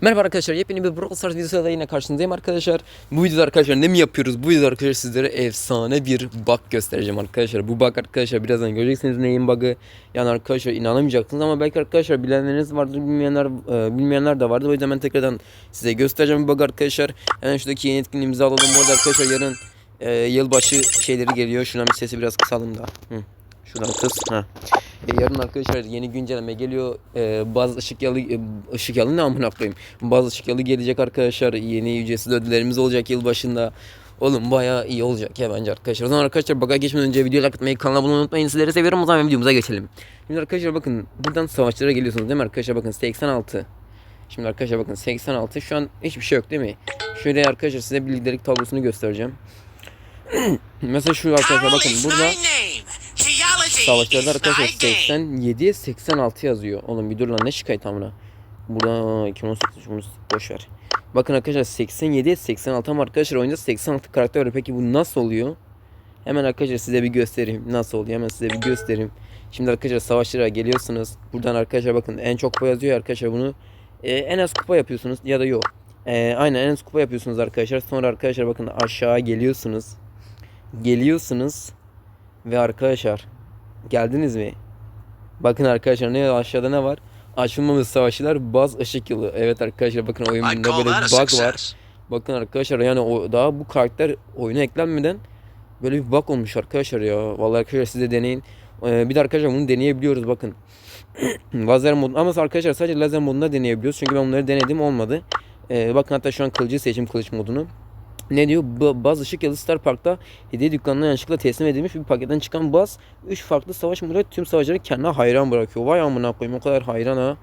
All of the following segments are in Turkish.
Merhaba arkadaşlar yepyeni bir Brawl Stars videosuyla yine karşınızdayım arkadaşlar. Bu videoda arkadaşlar ne mi yapıyoruz? Bu videoda arkadaşlar sizlere efsane bir bug göstereceğim arkadaşlar. Bu bug arkadaşlar birazdan göreceksiniz neyin bug'ı. Yani arkadaşlar inanamayacaksınız ama belki arkadaşlar bilenleriniz vardır bilmeyenler e, bilmeyenler de vardır. O yüzden ben tekrardan size göstereceğim bu bug arkadaşlar. Hemen şuradaki yeni etkinliğimizi alalım. Bu arada arkadaşlar yarın e, yılbaşı şeyleri geliyor. Şuna bir sesi biraz kısalım da. Hı. Şuradan kıs. Ha. E, yarın arkadaşlar yeni güncelleme geliyor. E, bazı ışık yalı e, ışık yalı ne amına koyayım. Bazı ışık yalı gelecek arkadaşlar. Yeni ücretsiz ödüllerimiz olacak yıl başında. Oğlum bayağı iyi olacak ya bence arkadaşlar. O zaman arkadaşlar baga geçmeden önce videoyu like atmayı, kanala abone unutmayın. Sizleri seviyorum. O zaman videomuza geçelim. Şimdi arkadaşlar bakın buradan savaşlara geliyorsunuz değil mi arkadaşlar? Bakın 86. Şimdi arkadaşlar bakın 86 şu an hiçbir şey yok değil mi? Şöyle arkadaşlar size bir liderlik tablosunu göstereceğim. Mesela şu arkadaşlar bakın burada Savaşlarda arkadaşlar 87'ye 86 yazıyor. Oğlum bir dur lan ne şikayet amına. Burada 2018 şunu boş ver. Bakın arkadaşlar 87'ye 86 ama arkadaşlar oyunda 86 karakter var. Peki bu nasıl oluyor? Hemen arkadaşlar size bir göstereyim. Nasıl oluyor? Hemen size bir göstereyim. Şimdi arkadaşlar savaşlara geliyorsunuz. Buradan arkadaşlar bakın en çok kupa yazıyor ya arkadaşlar bunu. e, en az kupa yapıyorsunuz ya da yok. E, aynen en az kupa yapıyorsunuz arkadaşlar. Sonra arkadaşlar bakın aşağı geliyorsunuz. Geliyorsunuz. Ve arkadaşlar Geldiniz mi? Bakın arkadaşlar ne aşağıda ne var? Açılmamış savaşçılar baz ışık yılı. Evet arkadaşlar bakın oyun I'd bunda call böyle bir bug var. Bakın arkadaşlar yani o daha bu karakter oyuna eklenmeden böyle bir bug olmuş arkadaşlar ya. Vallahi arkadaşlar siz de deneyin. Ee, bir de arkadaşlar bunu deneyebiliyoruz bakın. lazer mod ama arkadaşlar sadece lazer modunda deneyebiliyoruz. Çünkü ben bunları denedim olmadı. Ee, bakın hatta şu an kılıcı seçim kılıç modunu. Ne diyor? Baz Işık Yalı Star Park'ta hediye dükkanına yanlışlıkla teslim edilmiş bir paketten çıkan Baz 3 farklı savaş moduyla tüm savaşları kendine hayran bırakıyor. Vay amına koyayım o kadar hayran ha.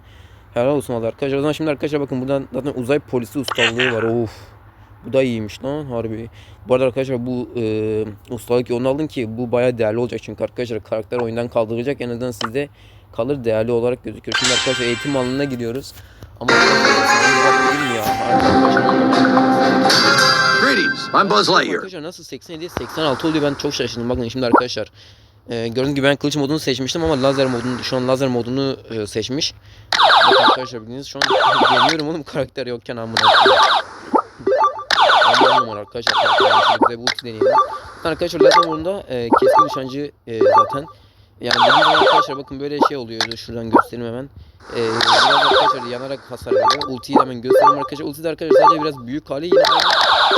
Helal olsun valla arkadaşlar. O zaman şimdi arkadaşlar bakın buradan zaten uzay polisi ustalığı var. Of. Bu da iyiymiş lan harbi. Bu arada arkadaşlar bu e, ustalık yolunu alın ki bu baya değerli olacak çünkü arkadaşlar karakter oyundan kaldıracak en azından sizde kalır değerli olarak gözüküyor. Şimdi arkadaşlar eğitim alanına gidiyoruz. Ama mi ya? Arkadaşlar, Greetings, I'm Buzz Lightyear. Arkadaşlar nasıl 87 86 oluyor ben çok şaşırdım. Bakın şimdi arkadaşlar. E, gördüğünüz gibi ben kılıç modunu seçmiştim ama lazer modunu şu an lazer modunu e, seçmiş. Bakın arkadaşlar bildiğiniz şu an deniyorum oğlum karakter yokken amına. Numara arkadaşlar. karakter. Bu ulti deneyelim. Arkadaşlar lazer modunda e, keskin nişancı e, zaten. Yani gibi arkadaşlar bakın böyle şey oluyor. Şuradan göstereyim hemen. E, biraz arkadaşlar yanarak hasar veriyor. Ultiyi hemen göstereyim arkadaşlar. Ulti de arkadaşlar sadece biraz büyük hali yine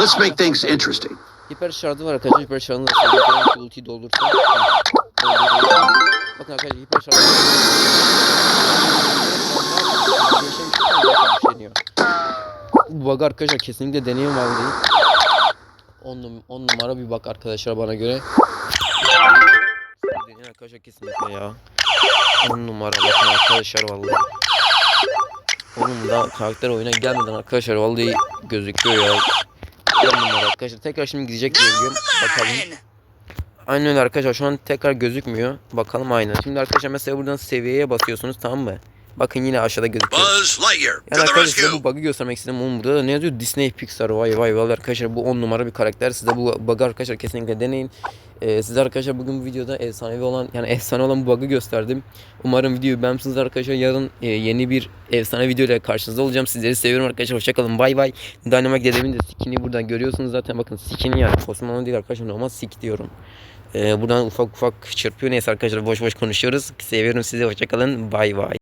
Let's make things interesting. Hiper şarjı var arkadaşlar. Hiper şarjını da ultiyi doldursa. Bakın arkadaşlar hiper şarjı. Bu bug arkadaşlar kesinlikle deneyim vallahi. 10 num 10 numara bir bug arkadaşlar bana göre. Deneyin arkadaşlar kesinlikle ya. 10 numara bakın arkadaşlar vallahi. Oğlum daha karakter oyuna gelmeden arkadaşlar vallahi gözüküyor ya. 10 numara arkadaşlar. Tekrar şimdi gidecek diye. Bakalım. Aynen öyle arkadaşlar. Şu an tekrar gözükmüyor. Bakalım aynen. Şimdi arkadaşlar mesela buradan seviyeye basıyorsunuz tamam mı? Bakın yine aşağıda gözüküyor. Buzz Lightyear, Yani arkadaşlar bu bug'ı göstermek istedim. Oğlum burada da ne yazıyor? Disney Pixar. Vay vay vay arkadaşlar bu 10 numara bir karakter. Size bu bug'ı arkadaşlar kesinlikle deneyin. Ee, size arkadaşlar bugün bu videoda efsanevi olan yani efsane olan bu bug'ı gösterdim. Umarım videoyu beğenmişsiniz arkadaşlar. Yarın e, yeni bir efsane video ile karşınızda olacağım. Sizleri seviyorum arkadaşlar. Hoşçakalın. Bay bay. Dynamite dedemin de skin'i buradan görüyorsunuz zaten. Bakın skin'i yani. Kostüm değil arkadaşlar. Normal sik diyorum. Ee, buradan ufak ufak çırpıyor. Neyse arkadaşlar boş boş konuşuyoruz. Seviyorum sizi. Hoşçakalın. Bay bay.